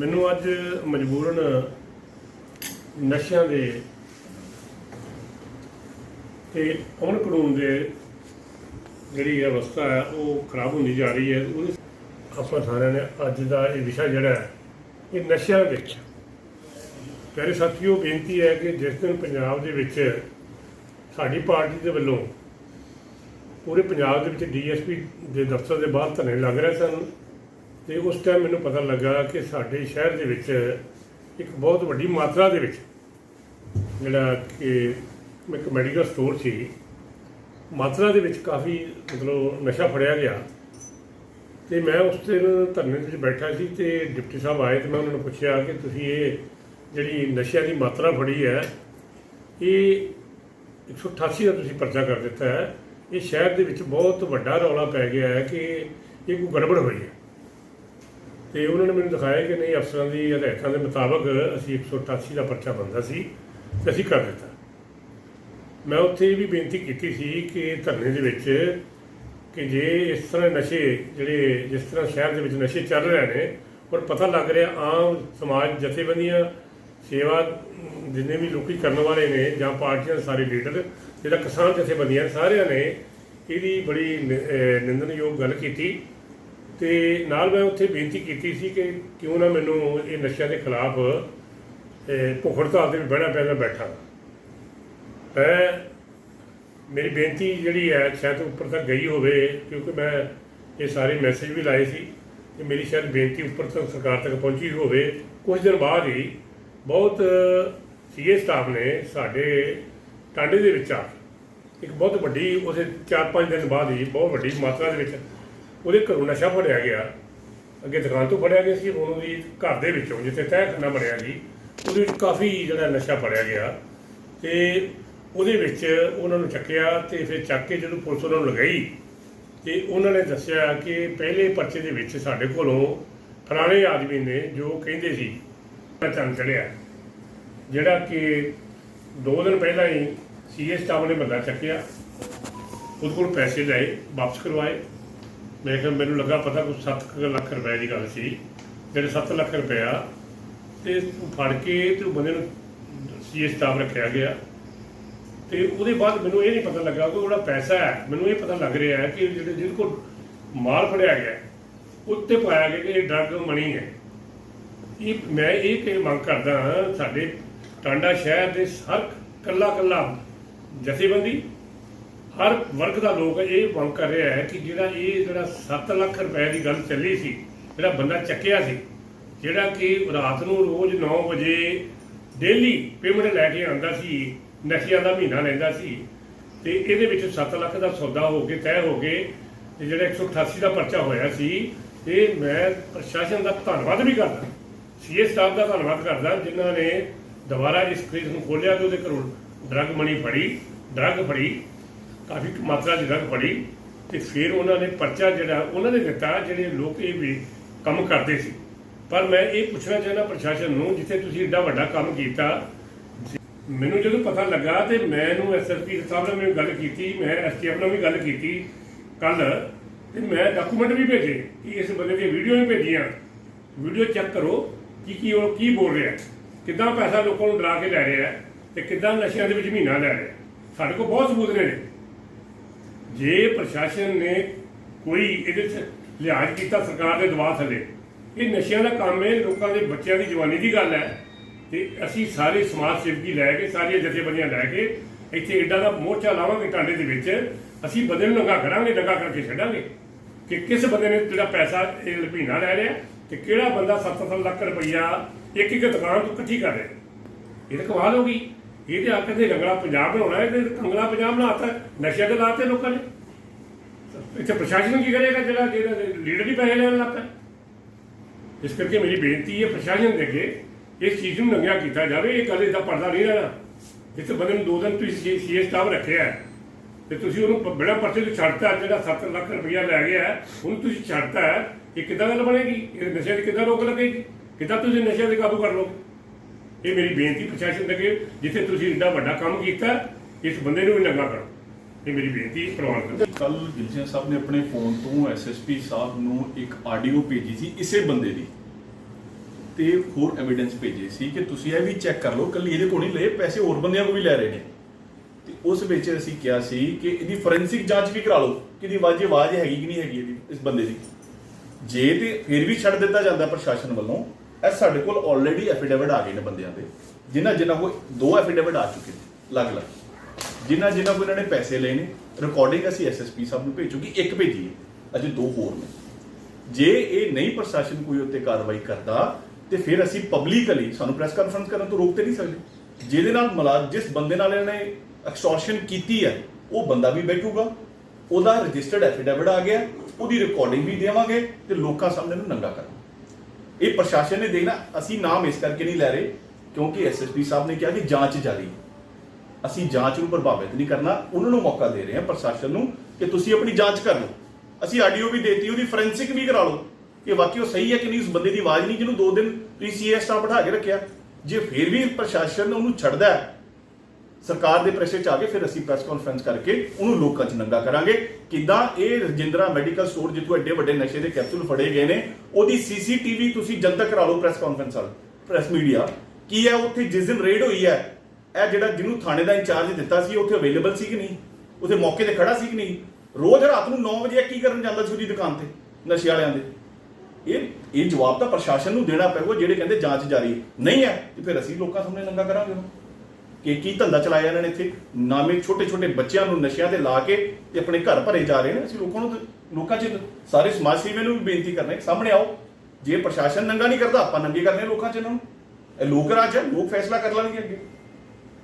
ਮੈਨੂੰ ਅੱਜ ਮਜਬੂਰਨ ਨਸ਼ਿਆਂ ਦੇ ਤੇ ਅਮਨ ਕਾਨੂੰਨ ਦੇ ਜਿਹੜੀ ਅਵਸਥਾ ਹੈ, ਉਹ ਖਰਾਬ ਹੁੰਦੀ ਜਾ ਰਹੀ ਹੈ। ਉਹ ਆਪਾਂ ਸਾਰਿਆਂ ਨੇ ਅੱਜ ਦਾ ਇਹ ਵਿਸ਼ਾ ਜਿਹੜਾ ਹੈ, ਇਹ ਨਸ਼ਿਆਂ ਵਿੱਚ। ਪਿਆਰੇ ਸਾਥੀਓ, ਬੇਨਤੀ ਹੈ ਕਿ ਜਿਸ ਦਿਨ ਪੰਜਾਬ ਦੇ ਵਿੱਚ ਸਾਡੀ ਪਾਰਟੀ ਦੇ ਵੱਲੋਂ ਪੂਰੇ ਪੰਜਾਬ ਦੇ ਵਿੱਚ ਡੀਐਸਪੀ ਦੇ ਦਫ਼ਤਰ ਦੇ ਬਾਹਰ ਧਰਨੇ ਲੱਗ ਰਹੇ ਸਨ ਤੇ ਉਸ ਟਾਈਮ ਮੈਨੂੰ ਪਤਾ ਲੱਗਾ ਕਿ ਸਾਡੇ ਸ਼ਹਿਰ ਦੇ ਵਿੱਚ ਇੱਕ ਬਹੁਤ ਵੱਡੀ ਮਾਤਰਾ ਦੇ ਵਿੱਚ ਜਿਹੜਾ ਕਿ ਇੱਕ ਮੈਡੀਕਲ ਸਟੋਰ ਸੀ, ਮਾਤਰਾ ਦੇ ਵਿੱਚ ਕਾਫੀ ਮਤਲਬ ਨਸ਼ਾ ਫੜਿਆ ਗਿਆ। ਤੇ ਮੈਂ ਉਸ ਦਿਨ ਧਰਨੇ ਦੇ ਵਿੱਚ ਬੈਠਾ ਸੀ ਤੇ ਡਿਪਟੀ ਸਾਹਿਬ ਆਏ ਤੇ ਮੈਂ ਉਹਨਾਂ ਨੂੰ ਪੁੱਛਿਆ ਕਿ ਤੁਸੀਂ ਇਹ ਜਿਹੜੀ ਨਸ਼ਿਆਂ ਦੀ ਮਾਤਰਾ ਫੜੀ ਹੈ, ਇਹ 188 ਦਾ ਤੁਸੀਂ ਪਰਚਾ ਕਰ ਦਿੱਤਾ ਹੈ। ਇਹ ਸ਼ਹਿਰ ਦੇ ਵਿੱਚ ਬਹੁਤ ਵੱਡਾ ਰੌਲਾ ਪੈ ਗਿਆ ਹੈ ਕਿ ਇਹ ਕੋਈ ਗੜਬੜ ਹੋਈ ਹੈ। ਤੇ ਉਹਨਾਂ ਨੇ ਮੈਨੂੰ ਦਿਖਾਇਆ ਕਿ ਨਹੀਂ, ਅਫਸਰਾਂ ਦੀ ਹਦਾਇਤਾਂ ਦੇ ਮੁਤਾਬਕ ਅਸੀਂ 188 ਦਾ ਪਰਚਾ ਬੰਦਾ ਸੀ ਤੇ ਅਸੀਂ ਕਰ ਦਿੱਤਾ। ਮੈਂ ਉੱਥੇ ਇਹ ਵੀ ਬੇਨਤੀ ਕੀਤੀ ਸੀ ਕਿ ਧਰਨੇ ਦੇ ਵਿੱਚ ਕਿ ਜੇ ਇਸ ਤਰ੍ਹਾਂ ਨਸ਼ੇ ਜਿਹੜੇ, ਜਿਸ ਤਰ੍ਹਾਂ ਸ਼ਹਿਰ ਦੇ ਵਿੱਚ ਨਸ਼ੇ ਚੱਲ ਰਹੇ ਨੇ ਔਰ ਪਤਾ ਲੱਗ ਰਿਹਾ ਆਮ ਸਮਾਜ ਜਥੇਬੰਦੀਆਂ ਸੇਵਾ ਜਿੰਨੇ ਵੀ ਲੋਕੀ ਕਰਨ ਵਾਲੇ ਨੇ ਜਾਂ ਪਾਰਟੀਆਂ ਦੇ ਸਾਰੇ ਲੀਡਰ, ਜਿਹੜਾ ਕਿਸਾਨ ਜਥੇਬੰਦੀਆਂ ਸਾਰਿਆਂ ਨੇ ਇਹਦੀ ਬੜੀ ਨਿ- ਨਿੰਦਣਯੋਗ ਗੱਲ ਕੀਤੀ ਤੇ ਨਾਲ ਮੈਂ ਉੱਥੇ ਬੇਨਤੀ ਕੀਤੀ ਸੀ ਕਿ ਕਿਉਂ ਨਾ ਮੈਨੂੰ ਇਹ ਨਸ਼ਿਆਂ ਦੇ ਖਿਲਾਫ ਭੁੱਖ ਹੜਤਾਲ ਤੇ ਵੀ ਬਹਿਣਾ ਪੈਣਾ ਬੈਠਾ ਮੈਂ, ਮੇਰੀ ਬੇਨਤੀ ਜਿਹੜੀ ਹੈ, ਸ਼ਾਇਦ ਉੱਪਰ ਤੱਕ ਗਈ ਹੋਵੇ, ਕਿਉਂਕਿ ਮੈਂ ਇਹ ਸਾਰੇ ਮੈਸੇਜ ਵੀ ਲਾਏ ਸੀ ਕਿ ਮੇਰੀ ਸ਼ਾਇਦ ਬੇਨਤੀ ਉੱਪਰ ਤੱਕ ਸਰਕਾਰ ਤੱਕ ਪਹੁੰਚੀ ਹੋਵੇ। ਕੁਝ ਦਿਨ ਬਾਅਦ ਹੀ ਬਹੁਤ ਸੀਏ ਸਟਾਫ ਨੇ ਸਾਡੇ ਟਾਂਡੇ ਦੇ ਵਿੱਚ ਆ ਕੇ, ਇੱਕ ਬਹੁਤ ਵੱਡੀ, ਉਸੇ 4-5 ਦਿਨ ਬਾਅਦ ਹੀ ਬਹੁਤ ਵੱਡੀ ਮਾਤਰਾ ਦੇ ਵਿੱਚ ਉਹਦੇ ਘਰੋਂ ਨਸ਼ਾ ਫੜਿਆ ਗਿਆ। ਅੱਗੇ ਦੁਕਾਨ ਤੋਂ ਫੜਿਆ ਗਿਆ ਸੀ, ਹੁਣ ਉਹਦੀ ਘਰ ਦੇ ਵਿੱਚੋਂ, ਜਿੱਥੇ ਤਹਿਖਾਨਾ ਬਣਿਆ ਸੀ, ਉਹਦੇ ਵਿੱਚ ਕਾਫੀ ਜਿਹੜਾ ਨਸ਼ਾ ਫੜਿਆ ਗਿਆ। ਤੇ ਉਹਦੇ ਵਿੱਚ ਉਹਨਾਂ ਨੂੰ ਚੱਕਿਆ ਤੇ ਫਿਰ ਚੱਕ ਕੇ ਜਦੋਂ ਪੁਲਿਸ ਉਹਨਾਂ ਨੂੰ ਲਗਾਈ, ਤੇ ਉਹਨਾਂ ਨੇ ਦੱਸਿਆ ਕਿ ਪਹਿਲੇ ਪਰਚੇ ਦੇ ਵਿੱਚ ਸਾਡੇ ਕੋਲੋਂ ਫਲਾਣੇ ਆਦਮੀ ਨੇ ਜੋ ਕਹਿੰਦੇ ਸੀ ਚੰਨ ਚੜਿਆ। ਜਿਹੜਾ ਕਿ ਦੋ ਦਿਨ ਪਹਿਲਾਂ ਹੀ ਸੀਏ ਸਟਾਫ ਨੇ ਬੰਦਾ ਚੱਕਿਆ, ਉਹਦੇ ਕੋਲ ਪੈਸੇ ਲਏ, ਵਾਪਸ ਕਰਵਾਏ। ਮੈਂ ਕਿਹਾ ਮੈਨੂੰ ਲੱਗਾ ਪਤਾ ਕੁਝ 7 ਲੱਖ ਰੁਪਏ ਦੀ ਗੱਲ ਸੀ, ਜਿਹੜੇ 7 ਲੱਖ ਰੁਪਇਆ ਤੇ ਫੜ ਕੇ ਤੇ ਉਹ ਬੰਦੇ ਨੂੰ ਸੀਏ ਸਟਾਫ ਰੱਖਿਆ ਗਿਆ। ਤੇ ਉਹਦੇ ਬਾਅਦ ਮੈਨੂੰ ਇਹ ਨਹੀਂ ਪਤਾ ਲੱਗਾ ਕਿ ਉਹਦਾ ਪੈਸਾ ਹੈ। ਮੈਨੂੰ ਇਹ ਪਤਾ ਲੱਗ ਰਿਹਾ ਹੈ ਕਿ ਜਿਹੜੇ ਜਿਹਦੇ ਕੋਲ ਮਾਲ ਫੜਿਆ ਗਿਆ, ਉੱਤੇ ਪਾਇਆ ਗਿਆ ਕਿ ਇਹ ਡਰਗ ਮਣੀ ਹੈ। ਇਹ ਮੈਂ ਇਹ ਕਿ ਮੰਗ ਕਰਦਾ ਹਾਂ, ਸਾਡੇ ਟਾਂਡਾ ਸ਼ਹਿਰ ਦੇ ਹਰ ਕੱਲਾ ਕੱਲਾ ਜਥੇਬੰਦੀ ਹਰ ਵਰਗ ਦਾ ਲੋਕ ਇਹ ਮੰਗ ਕਰ ਰਿਹਾ ਹੈ ਕਿ ਜਿਹੜਾ ਇਹ ਜਿਹੜਾ 7 ਲੱਖ ਰੁਪਏ ਦੀ ਗੱਲ ਚੱਲੀ ਸੀ, ਜਿਹੜਾ ਬੰਦਾ ਚੱਕਿਆ ਸੀ, ਜਿਹੜਾ ਕਿ ਰਾਤ ਨੂੰ ਰੋਜ਼ 9 ਵਜੇ ਡੇਲੀ ਪੇਮੈਂਟ ਲੈ ਕੇ ਆਉਂਦਾ ਸੀ, ਨਸ਼ਿਆਂ ਦਾ ਮਹੀਨਾ ਲੈਂਦਾ ਸੀ, ਤੇ ਇਹਦੇ ਵਿੱਚ 7 ਲੱਖ ਦਾ ਸੌਦਾ ਹੋ ਕੇ, ਤੈਅ ਹੋ ਕੇ ਤੇ ਜਿਹੜਾ 188 ਦਾ ਪਰਚਾ ਹੋਇਆ ਸੀ, ਤੇ ਮੈਂ ਪ੍ਰਸ਼ਾਸਨ ਦਾ ਧੰਨਵਾਦ ਵੀ ਕਰਦਾ, ਸੀਏ ਸਾਹਿਬ ਦਾ ਧੰਨਵਾਦ ਕਰਦਾ, ਜਿਨ੍ਹਾਂ ਨੇ ਦੁਬਾਰਾ ਇਸ ਕੇਸ ਨੂੰ ਖੋਲ੍ਹਿਆ ਤੇ ਉਹਦੇ ਘਰੋਂ ਡਰੱਗ ਮਨੀ ਫੜੀ ਡਰੱਗ ਫੜੀ ਕਾਫੀ ਮਾਤਰਾ ਦੀ ਡਰਗ ਫੜੀ ਤੇ ਫਿਰ ਉਹਨਾਂ ਨੇ ਪਰਚਾ ਜਿਹੜਾ, ਉਹਨਾਂ ਨੇ ਦਿੱਤਾ ਜਿਹੜੇ ਲੋਕ ਇਹ ਵੀ ਕੰਮ ਕਰਦੇ ਸੀ। ਪਰ ਮੈਂ ਇਹ ਪੁੱਛਣਾ ਚਾਹੁੰਦਾ ਪ੍ਰਸ਼ਾਸਨ ਨੂੰ, ਜਿੱਥੇ ਤੁਸੀਂ ਏਡਾ ਵੱਡਾ ਕੰਮ ਕੀਤਾ, ਮੈਨੂੰ ਜਦੋਂ ਪਤਾ ਲੱਗਾ ਤੇ ਮੈਨੂੰ ਐਸਐਸਪੀ ਸਾਹਿਬ ਨਾਲ ਮੈਨੂੰ ਗੱਲ ਕੀਤੀ, ਮੈਂ ਐਸਟੀਐਫ ਨਾਲ ਵੀ ਗੱਲ ਕੀਤੀ ਕੱਲ ਤੇ ਮੈਂ ਡਾਕੂਮੈਂਟ ਵੀ ਭੇਜੇ ਕਿ ਇਸ ਬੰਦੇ ਦੀਆਂ ਵੀਡੀਓ ਵੀ ਭੇਜੀਆਂ। ਵੀਡੀਓ ਚੈੱਕ ਕਰੋ ਕਿ ਕੀ ਉਹ ਕੀ ਬੋਲ ਰਿਹਾ। ਕਿੱਦਾਂ ਪੈਸਾ ਲੋਕਾਂ ਨੂੰ ਡਰਾ ਕੇ ਲੈ ਰਿਹਾ ਹੈ ਤੇ ਕਿੱਦਾਂ ਨਸ਼ਿਆਂ ਦੇ ਵਿੱਚ ਮਹੀਨਾ ਲੈ ਰਿਹਾ ਸਾਡੇ ਕੋਲ ਬਹੁਤ ਸਬੂਤ ਨੇ। ਜੇ ਪ੍ਰਸ਼ਾਸਨ ਨੇ ਕੋਈ ਇਹਦੇ 'ਚ ਲਿਹਾਜ਼ ਕੀਤਾ ਸਰਕਾਰ ਦੇ ਦਬਾਅ ਥੱਲੇ, ਇਹ ਨਸ਼ਿਆਂ ਦਾ ਕੰਮ ਹੈ, ਲੋਕਾਂ ਦੇ ਬੱਚਿਆਂ ਦੀ ਜਵਾਨੀ ਦੀ ਗੱਲ ਹੈ। ਤੇ ਅਸੀਂ ਸਾਰੇ ਸਮਾਜ ਸੇਵਕੀ ਲੈ ਕੇ, ਸਾਰੀਆਂ ਜਥੇਬੰਦੀਆਂ ਲੈ ਕੇ ਇੱਥੇ ਏਡਾ ਦਾ ਮੋਰਚਾ ਲਾਵਾਂਗੇ ਟਾਂਡੇ ਦੇ ਵਿੱਚ। ਅਸੀਂ ਬੰਦੇ ਨੂੰ ਨੰਗਾ ਕਰਾਂਗੇ, ਨੰਗਾ ਕਰਕੇ ਛੱਡਾਂਗੇ। ਕਿ ਕਿਸ ਬੰਦੇ ਨੇ ਜਿਹੜਾ ਪੈਸਾ ਇਹ ਲਪੀਨਾ ਲੈ ਰਿਹਾ ਤੇ ਕਿਹੜਾ ਬੰਦਾ 7-7 ਲੱਖ ਰੁਪਈਆ ਇੱਕ ਇੱਕ ਦੁਕਾਨ ਤੋਂ ਇਕੱਠੀ ਕਰ ਰਿਹਾ। ਇਹ ਤਾਂ ਕਮਾਲ ਹੋ ਗਈ। ਇਹ ਤੇ ਆਖਦੇ ਰੰਗਲਾ ਪੰਜਾਬ ਬਣਾਉਣਾ ਹੈ ਤੇ ਕੰਗਲਾ ਪੰਜਾਬ ਬਣਾਤਾ ਨਸ਼ਿਆਂ ਦੇ ਲਾਤੇ ਲੋਕਾਂ ਨੇ। ਇੱਥੇ ਪ੍ਰਸ਼ਾਸਨ ਕੀ ਕਰੇਗਾ ਜਿਹੜਾ ਲੀਡਰ ਹੀ ਪੈਸੇ ਲੈਣ ਲੱਗ ਪਿਆ? ਇਸ ਕਰਕੇ ਮੇਰੀ ਬੇਨਤੀ ਹੈ ਪ੍ਰਸ਼ਾਸਨ ਦੇ ਅੱਗੇ ਇਸ ਚੀਜ਼ ਨੂੰ ਨੰਗਿਆ ਕੀਤਾ ਜਾਵੇ ਇਹ ਗੱਲ ਇਹਦਾ ਪਰਦਾ ਨਹੀਂ ਰਹਿਣਾ। ਜਿੱਥੇ ਬੰਦੇ ਨੂੰ ਦੋ ਦਿਨ ਤੁਸੀਂ ਸੀਏ ਸਟਾਫ ਰੱਖਿਆ ਹੈ, ਤੇ ਤੁਸੀਂ ਉਹਨੂੰ ਬਿਨਾਂ ਪਰਚੇ ਤੋਂ ਛੱਡਤਾ ਜਿਹੜਾ 7 ਲੱਖ ਰੁਪਇਆ ਲੈ ਗਿਆ ਹੈ, ਉਹਨੂੰ ਤੁਸੀਂ ਛੱਡਤਾ ਇਹ ਕਿੱਦਾਂ ਗੱਲ ਬਣੇਗੀ? ਇਹ ਨਸ਼ੇ ਦੀ ਕਿੱਦਾਂ ਰੋਕ ਲੱਗੇਗੀ? ਕਿੱਦਾਂ ਤੁਸੀਂ ਨਸ਼ਿਆਂ ਤੇ ਕਾਬੂ ਕਰ ਲਓਗੇ? ਇਹ ਮੇਰੀ ਬੇਨਤੀ ਪ੍ਰਸ਼ਾਸਨ ਦੇ ਜਿੱਥੇ ਤੁਸੀਂ ਏਡਾ ਵੱਡਾ ਕੰਮ ਕੀਤਾ, ਇਸ ਬੰਦੇ ਨੂੰ ਵੀ ਨੰਗਾ ਕਰੋ। ਇਹ ਮੇਰੀ ਬੇਨਤੀ, ਪ੍ਰਵਾਨ ਕਰੋ। ਕੱਲ ਗਿਲਜੀਆ ਸਾਹਿਬ ਨੇ ਆਪਣੇ ਫੋਨ ਤੋਂ ਐਸਐਸਪੀ ਸਾਹਿਬ ਨੂੰ ਇੱਕ ਆਡੀਓ ਭੇਜੀ ਸੀ ਇਸੇ ਬੰਦੇ ਦੀ। ਤੇ ਹੋਰ ਐਵੀਡੈਂਸ ਭੇਜੇ ਸੀ ਕਿ ਤੁਸੀਂ ਇਹ ਵੀ ਚੈੱਕ ਕਰ ਲਓ, ਕੱਲੀ ਇਹਦੇ ਕੋਲ ਨਹੀਂ ਲਏ, ਪੈਸੇ ਹੋਰ ਬੰਦਿਆਂ ਕੋਲ ਵੀ ਲੈ ਰਹੇ ਨੇ। ਤੇ ਉਸ ਵਿੱਚ ਅਸੀਂ ਕਿਹਾ ਸੀ ਕਿ ਇਹਦੀ ਫੋਰੈਂਸਿਕ ਜਾਂਚ ਵੀ ਕਰਾ ਲਓ, ਕਿ ਇਹਦੀ ਵਾਜੇ ਆਵਾਜ਼ ਹੈਗੀ ਕਿ ਨਹੀਂ ਹੈਗੀ ਇਹਦੀ, ਇਸ ਬੰਦੇ ਦੀ। ਜੇ ਤੇ ਫਿਰ ਵੀ ਛੱਡ ਦਿੱਤਾ ਜਾਂਦਾ ਪ੍ਰਸ਼ਾਸਨ ਵੱਲੋਂ ਇਹ ਸਾਡੇ ਕੋਲ ਆਲਰੇਡੀ ਐਫੀਡੇਵਿਟ ਆ ਗਏ ਨੇ ਬੰਦਿਆਂ ਦੇ। ਜਿਨ੍ਹਾਂ ਜਿਨ੍ਹਾਂ ਕੋਲ ਦੋ ਐਫੀਡੇਵਿਟ ਆ ਚੁੱਕੇ ਨੇ ਅਲੱਗ-ਅਲੱਗ ਜਿਨ੍ਹਾਂ ਜਿਨ੍ਹਾਂ ਕੋਲ ਇਹਨਾਂ ਨੇ ਪੈਸੇ ਲਏ ਨੇ ਰਿਕਾਰਡਿੰਗ ਅਸੀਂ ਐਸਐਸਪੀ ਸਾਹਿਬ ਨੂੰ ਭੇਜੂਗੀ, ਇੱਕ ਭੇਜੀ ਹੈ। ਅਜੇ ਦੋ ਹੋਰ ਨੇ। ਜੇ ਇਹ ਨਹੀਂ ਪ੍ਰਸ਼ਾਸਨ ਕੋਈ ਉੱਤੇ ਕਾਰਵਾਈ ਕਰਦਾ, ਤੇ ਫਿਰ ਅਸੀਂ ਪਬਲਿਕਲੀ ਸਾਨੂੰ ਪ੍ਰੈਸ ਕਾਨਫਰੰਸ ਕਰਨ ਤੋਂ ਰੋਕ ਤੇ ਨਹੀਂ ਸਕਦੇ। ਜਿਹਦੇ ਨਾਲ ਮਲਾ ਜਿਸ ਬੰਦੇ ਨਾਲ ਇਹਨਾਂ ਨੇ ਐਕਸਟੋਰਸ਼ਨ ਕੀਤੀ ਹੈ, ਉਹ ਬੰਦਾ ਵੀ ਬੈਠੂਗਾ। ਉਹਦਾ ਰਜਿਸਟਰਡ ਐਫੀਡੇਵਿਟ ਆ ਗਿਆ, ਉਹਦੀ ਰਿਕਾਰਡਿੰਗ ਵੀ ਦੇਵਾਂਗੇ ਤੇ ਲੋਕਾਂ ਸਾਹਮਣੇ ਨੂੰ ਨੰਗਾ ਕਰਾਂਗੇ। ਇਹ ਪ੍ਰਸ਼ਾਸਨ ਨੇ ਦੇਖਣਾ, ਅਸੀਂ ਨਾਮ ਇਸ ਕਰਕੇ ਨਹੀਂ ਲੈ ਰਹੇ, ਕਿਉਂਕਿ ਐਸਐਸਪੀ ਸਾਹਿਬ ਨੇ ਕਿਹਾ ਕਿ ਜਾਂਚ ਜਾਰੀ ਅਸੀਂ ਜਾਂਚ ਨੂੰ ਪ੍ਰਭਾਵਿਤ ਨਹੀਂ ਕਰਨਾ, ਉਹਨਾਂ ਨੂੰ ਮੌਕਾ ਦੇ ਰਹੇ ਹਾਂ ਪ੍ਰਸ਼ਾਸਨ ਨੂੰ ਕਿ ਤੁਸੀਂ ਆਪਣੀ ਜਾਂਚ ਕਰ ਲਓ। ਅਸੀਂ ਆਡੀਓ ਵੀ ਦੇਤੀ, ਉਹਦੀ ਫੋਰੈਂਸਿਕ ਵੀ ਕਰਾ ਲਓ ਕਿ ਵਾਕਈ ਉਹ ਸਹੀ ਹੈ ਕਿ ਨਹੀਂ, ਉਸ ਬੰਦੇ ਦੀ ਆਵਾਜ਼ ਨਹੀਂ, ਜਿਹਨੂੰ ਦੋ ਦਿਨ ਤੁਸੀਂ ਸੀਐਸ ਸਟਾਫ ਬਿਠਾ ਕੇ ਰੱਖਿਆ। ਜੇ ਫਿਰ ਵੀ ਪ੍ਰਸ਼ਾਸਨ ਉਹਨੂੰ ਛੱਡਦਾ ਹੈ ਸਰਕਾਰ ਦੇ ਪ੍ਰੈਸ਼ਰ ਚ ਆ ਕੇ ਫਿਰ ਅਸੀਂ ਪ੍ਰੈਸ ਕਾਨਫਰੰਸ ਕਰਕੇ ਉਹਨੂੰ ਲੋਕਾਂ 'ਚ ਨੰਗਾ ਕਰਾਂਗੇ। ਕਿਦਾਂ ਇਹ ਰਜਿੰਦਰਾ ਮੈਡੀਕਲ ਸਟੋਰ ਜਿੱਥੋਂ ਐਡੇ ਵੱਡੇ ਨਸ਼ੇ ਦੇ ਕੈਪਸੂਲ ਫੜੇ ਗਏ ਨੇ, ਉਹਦੀ ਸੀਸੀਟੀਵੀ ਤੁਸੀਂ ਜਨਤਕ ਕਰਾ ਲਓ ਪ੍ਰੈਸ ਕਾਨਫਰੰਸ ਵਾਲ ਪ੍ਰੈਸ ਮੀਡੀਆ ਕੀ ਹੈ ਉੱਥੇ ਜਿਸ ਦਿਨ ਰੇਡ ਹੋਈ ਹੈ, ਇਹ ਜਿਹੜਾ ਜਿਹਨੂੰ ਥਾਣੇ ਦਾ ਇੰਚਾਰਜ ਦਿੱਤਾ ਸੀ, ਉੱਥੇ ਅਵੇਲੇਬਲ ਸੀ ਕਿ ਨਹੀਂ? ਉੱਥੇ ਮੌਕੇ ਤੇ ਖੜਾ ਸੀ ਕਿ ਨਹੀਂ? ਰੋਜ਼ ਰਾਤ ਨੂੰ 9 ਵਜੇ ਕੀ ਕਰਨ ਜਾਂਦਾ ਸੀ ਉਹਦੀ ਦੁਕਾਨ ਤੇ, ਨਸ਼ੇ ਵਾਲਿਆਂ ਦੇ? ਇਹ ਇਹ ਜਵਾਬ ਤਾਂ ਪ੍ਰਸ਼ਾਸਨ ਨੂੰ ਦੇਣਾ ਪਊਗਾ, ਜਿਹੜੇ ਕਹਿੰਦੇ ਜਾਂਚ ਜਾਰੀ ਨਹੀਂ ਹੈ, ਤੇ ਫਿਰ ਅਸੀਂ ਲੋਕਾਂ ਸਾਹਮਣੇ ਨੰਗਾ ਕਰਾਂਗੇ ਉਹਨੂੰ। ਕਿ ਕੀ ਧੰਦਾ ਚਲਾਇਆ ਇਹਨਾਂ ਨੇ ਇੱਥੇ? ਨਾਮੇ ਛੋਟੇ ਛੋਟੇ ਬੱਚਿਆਂ ਨੂੰ ਨਸ਼ਿਆਂ ਤੇ ਲਾ ਕੇ ਤੇ ਆਪਣੇ ਘਰ ਭਰੇ ਜਾ ਰਹੇ ਨੇ। ਅਸੀਂ ਲੋਕਾਂ ਨੂੰ ਤੇ- ਲੋਕਾਂ 'ਚ ਸਾਰੇ ਸਮਾਜ ਸੇਵੀਆਂ ਨੂੰ ਵੀ ਬੇਨਤੀ ਕਰਨਾ ਕਿ ਸਾਹਮਣੇ ਆਓ। ਜੇ ਪ੍ਰਸ਼ਾਸਨ ਨੰਗਾ ਨਹੀਂ ਕਰਦਾ, ਆਪਾਂ ਨੰਗੇ ਕਰਨੇ ਲੋਕਾਂ 'ਚ ਇਹਨਾਂ ਨੂੰ। ਇਹ ਲੋਕ ਰਾਜ ਹੈ, ਲੋਕ ਫੈਸਲਾ ਕਰ ਲੈਣਗੇ ਅੱਗੇ।